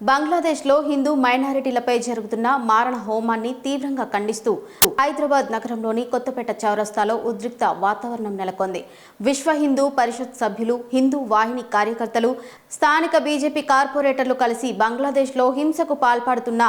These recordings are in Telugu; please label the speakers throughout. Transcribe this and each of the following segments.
Speaker 1: బంగ్లాదేశ్లో హిందూ మైనారిటీలపై జరుగుతున్న మారణ హోమాన్ని తీవ్రంగా ఖండిస్తూ హైదరాబాద్ నగరంలోని కొత్తపేట చౌరస్తాలో ఉద్రిక్త వాతావరణం నెలకొంది. విశ్వ హిందూ పరిషత్ సభ్యులు హిందూ వాహిని కార్యకర్తలు స్థానిక బీజేపీ కార్పొరేటర్లు కలిసి బంగ్లాదేశ్లో హింసకు పాల్పడుతున్న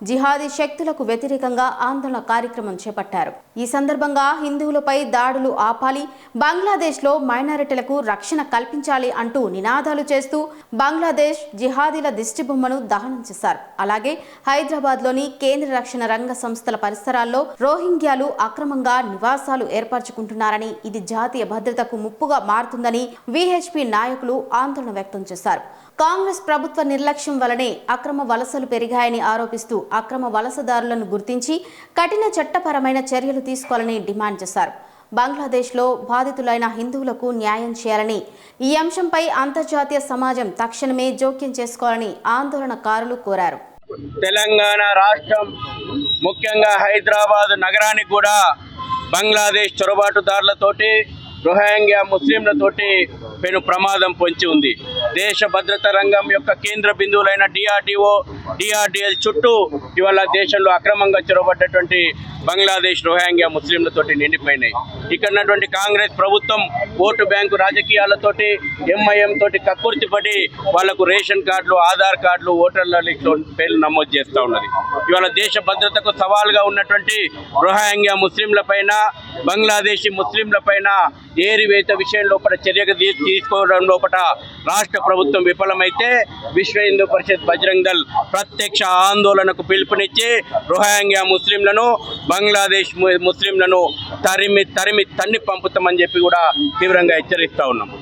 Speaker 1: జిహాదీ శక్తులకు వ్యతిరేకంగా ఆందోళన కార్యక్రమం చేపట్టారు. ఈ సందర్భంగా హిందువులపై దాడులు ఆపాలి బంగ్లాదేశ్లో మైనారిటీలకు రక్షణ కల్పించాలి అంటూ నినాదాలు చేస్తూ బంగ్లాదేశ్ జిహాదీల దిష్టిబొమ్మను దహనం చేశారు. అలాగే హైదరాబాద్లోని కేంద్ర రక్షణ రంగ సంస్థల పరిసరాల్లో రోహింగ్యాలు అక్రమంగా నివాసాలు ఏర్పరచుకుంటున్నారని ఇది జాతీయ భద్రతకు ముప్పుగా మారుతుందని విహెచ్పి నాయకులు ఆందోళన వ్యక్తం చేశారు. కాంగ్రెస్ ప్రభుత్వ నిర్లక్ష్యం వలనే అక్రమ వలసలు పెరిగాయని ఆరోపిస్తూ అక్రమ వలసదారులను గుర్తించి కఠిన చట్టపరమైన చర్యలు తీసుకోవాలని డిమాండ్ చేశారు. బంగ్లాదేశ్లో బాధితులైన హిందువులకు న్యాయం చేయాలని ఈ అంశంపై అంతర్జాతీయ సమాజం తక్షణమే జోక్యం చేసుకోవాలని ఆందోళనకారులు కోరారు.
Speaker 2: తెలంగాణ రాష్ట్రం ముఖ్యంగా హైదరాబాద్ నగరానికి కూడా బంగ్లాదేశ్ చొరబాటుదారులతోటి రోహింగ్యా ముస్లింలతోటి పెను ప్రమాదం పొంచి ఉంది. దేశ భద్రత రంగం యొక్క కేంద్ర బిందువులైన డిఆర్డిఓ డిఆర్డిఎల్ చుట్టూ ఇవాళ దేశంలో అక్రమంగా చొరబడ్డటువంటి బంగ్లాదేశ్ రోహింగ్యా ముస్లింలతోటి నిండిపోయినాయి. ఇక్కడ ఉన్నటువంటి కాంగ్రెస్ ప్రభుత్వం ఓటు బ్యాంకు రాజకీయాలతోటి ఎంఐఎం తోటి కక్కుర్తిపడి వాళ్ళకు రేషన్ కార్డులు ఆధార్ కార్డులు ఓటర్ల లిస్టులో పేర్లు నమోదు చేస్తూ ఉన్నది. ఇవాళ దేశ భద్రతకు సవాల్గా ఉన్నటువంటి రోహింగ్యా ముస్లింల పైన బంగ్లాదేశీ ముస్లింల పైన ఏరివేత విషయం లోపల చర్యగా తీసుకోవడం లోపల రాష్ట్ర ప్రభుత్వం విఫలమైతే విశ్వ హిందూ పరిషత్ బజరంగ్ దళ్ ప్రత్యక్ష ఆందోళనకు పిలుపునిచ్చి రోహింగ్యా ముస్లింలను బంగ్లాదేశ్ ముస్లింలను తరిమి తరిమి తన్ని పంపుతామని చెప్పి కూడా తీవ్రంగా హెచ్చరిస్తా ఉన్నాం.